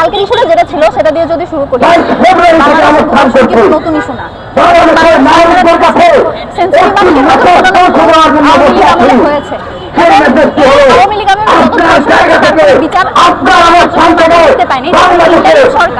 কালকের ইস্যুটা যেটা ছিল সেটা দিয়ে যদি শুরু করি নতুন ইস্যু না। বিচার সরকার